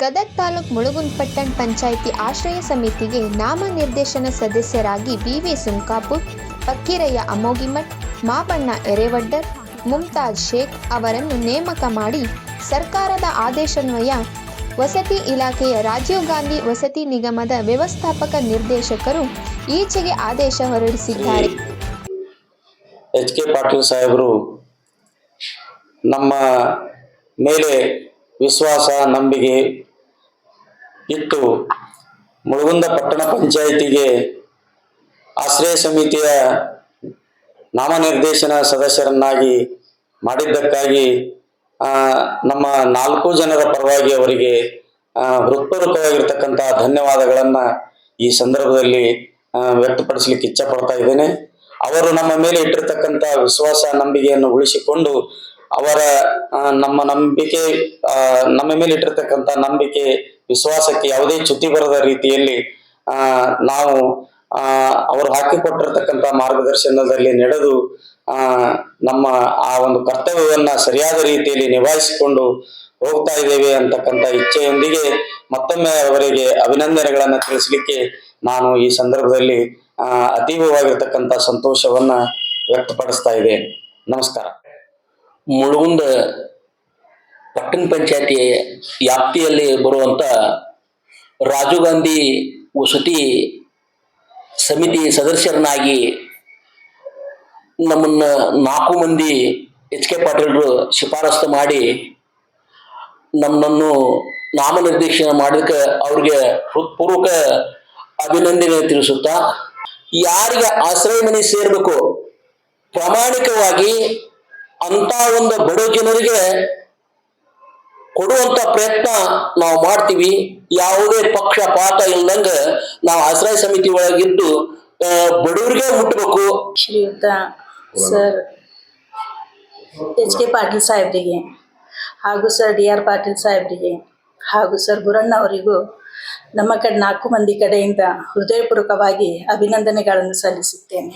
ಗದಗ್ ತಾಲೂಕ್ ಮುಳುಗುನ್ಪಟ್ಟಣ್ ಪಂಚಾಯಿತಿ ಆಶ್ರಯ ಸಮಿತಿಗೆ ನಾಮನಿರ್ದೇಶನ ಸದಸ್ಯರಾಗಿ ಬಿವಿ ಸುಂಕಾಪುರ್ ಪಕ್ಕಿರಯ್ಯ ಅಮೋಗಿಮಠ್, ಮಾಬಣ್ಣ ಎರೆವಡ್ಡರ್ ಮುಮ್ತಾಜ್ ಶೇಖ್ ಅವರನ್ನು ನೇಮಕ ಮಾಡಿ ಸರ್ಕಾರದ ಆದೇಶನ್ವಯ ವಸತಿ ಇಲಾಖೆಯ ರಾಜೀವ್ ಗಾಂಧಿ ವಸತಿ ನಿಗಮದ ವ್ಯವಸ್ಥಾಪಕ ನಿರ್ದೇಶಕರು ಈಚೆಗೆ ಆದೇಶ ಹೊರಡಿಸಿದ್ದಾರೆ. ಎಚ್ ಕೆ ಪಾಟೀಲ್ ಸಾಹೇಬರು, ನಮ್ಮ ಮೇಲೆ ವಿಶ್ವಾಸ, ನಂಬಿಕೆ ಇಟ್ಟು ಮುಳುಗುಂದ ಪಟ್ಟಣ ಪಂಚಾಯಿತಿಗೆ ಆಶ್ರಯ ಸಮಿತಿಯ ನಾಮನಿರ್ದೇಶನ ಸದಸ್ಯರನ್ನಾಗಿ ಮಾಡಿದ್ದಕ್ಕಾಗಿ ನಮ್ಮ ನಾಲ್ಕು ಜನರ ಪರವಾಗಿ ಅವರಿಗೆ ಹೃತ್ಪೂರ್ವಕವಾಗಿರ್ತಕ್ಕಂತಹ ಧನ್ಯವಾದಗಳನ್ನು ಈ ಸಂದರ್ಭದಲ್ಲಿ ವ್ಯಕ್ತಪಡಿಸಲಿಕ್ಕೆ ಇಚ್ಛೆ ಪಡ್ತಾ ಇದ್ದೇನೆ. ಅವರು ನಮ್ಮ ಮೇಲೆ ಇಟ್ಟಿರ್ತಕ್ಕಂಥ ವಿಶ್ವಾಸ, ನಂಬಿಕೆಯನ್ನು ಉಳಿಸಿಕೊಂಡು ಅವರ ನಮ್ಮ ನಂಬಿಕೆ ನಮ್ಮ ಮೇಲೆ ಇಟ್ಟಿರ್ತಕ್ಕಂಥ ನಂಬಿಕೆ, ವಿಶ್ವಾಸಕ್ಕೆ ಯಾವುದೇ ಚ್ಯುತಿ ಬರದ ರೀತಿಯಲ್ಲಿ ನಾವು ಅವರು ಹಾಕಿಕೊಟ್ಟಿರ್ತಕ್ಕಂಥ ಮಾರ್ಗದರ್ಶನದಲ್ಲಿ ನಡೆದು ನಮ್ಮ ಆ ಒಂದು ಕರ್ತವ್ಯವನ್ನ ಸರಿಯಾದ ರೀತಿಯಲ್ಲಿ ನಿಭಾಯಿಸಿಕೊಂಡು ಹೋಗ್ತಾ ಇದ್ದೇವೆ ಅಂತಕ್ಕಂಥ ಇಚ್ಛೆಯೊಂದಿಗೆ ಮತ್ತೊಮ್ಮೆ ಅವರಿಗೆ ಅಭಿನಂದನೆಗಳನ್ನು ತಿಳಿಸಲಿಕ್ಕೆ ನಾನು ಈ ಸಂದರ್ಭದಲ್ಲಿ ಅತೀವವಾಗಿರ್ತಕ್ಕಂಥ ಸಂತೋಷವನ್ನ ವ್ಯಕ್ತಪಡಿಸ್ತಾ ಇದ್ದೇನೆ. ನಮಸ್ಕಾರ. ಮುಳುಗುಂದ ಪಟ್ಟಣ ಪಂಚಾಯತಿ ವ್ಯಾಪ್ತಿಯಲ್ಲಿ ಬರುವಂಥ ರಾಜೀವ್ ಗಾಂಧಿ ವಸತಿ ಸಮಿತಿ ಸದಸ್ಯರನ್ನಾಗಿ ನಮ್ಮನ್ನ ನಾಲ್ಕು ಮಂದಿ ಎಚ್ ಕೆ ಪಾಟೀಲ್ರು ಶಿಫಾರಸ್ತು ಮಾಡಿ ನಮ್ಮನ್ನು ನಾಮನಿರ್ದೇಶನ ಮಾಡೋದಕ್ಕೆ ಅವ್ರಿಗೆ ಹೃತ್ಪೂರ್ವಕ ಅಭಿನಂದನೆ ತಿಳಿಸುತ್ತಾ, ಯಾರಿಗೆ ಆಶ್ರಯ ಮನೆ ಸೇರಬೇಕು, ಪ್ರಾಮಾಣಿಕವಾಗಿ ಅಂತ ಒಂದು ಬಡ ಜನರಿಗೆ ಕೊಡುವಂತ ಪ್ರಯತ್ನ ನಾವು ಮಾಡ್ತೀವಿ. ಯಾವುದೇ ಪಕ್ಷಪಾತ ಇಲ್ಲದಂಗ ನಾವು ಆಶ್ರಯ ಸಮಿತಿ ಒಳಗಿದ್ದು ಬಡವರಿಗೆ ಮುಟ್ಟಬೇಕು ಶ್ರೀಯುತ ಸರ್, ಎಚ್ ಕೆ ಪಾಟೀಲ್ ಸಾಹೇಬ್ರಿಗೆ ಹಾಗೂ ಸರ್ ಡಿ ಆರ್ ಪಾಟೀಲ್ ಸಾಹೇಬ್ರಿಗೆ ಹಾಗೂ ಸರ್ ಗುರಣ್ಣ ಅವರಿಗೂ ನಮ್ಮ ಕಡೆ ನಾಲ್ಕು ಮಂದಿ ಕಡೆಯಿಂದ ಹೃದಯಪೂರ್ವಕವಾಗಿ ಅಭಿನಂದನೆಗಳನ್ನು ಸಲ್ಲಿಸುತ್ತೇನೆ.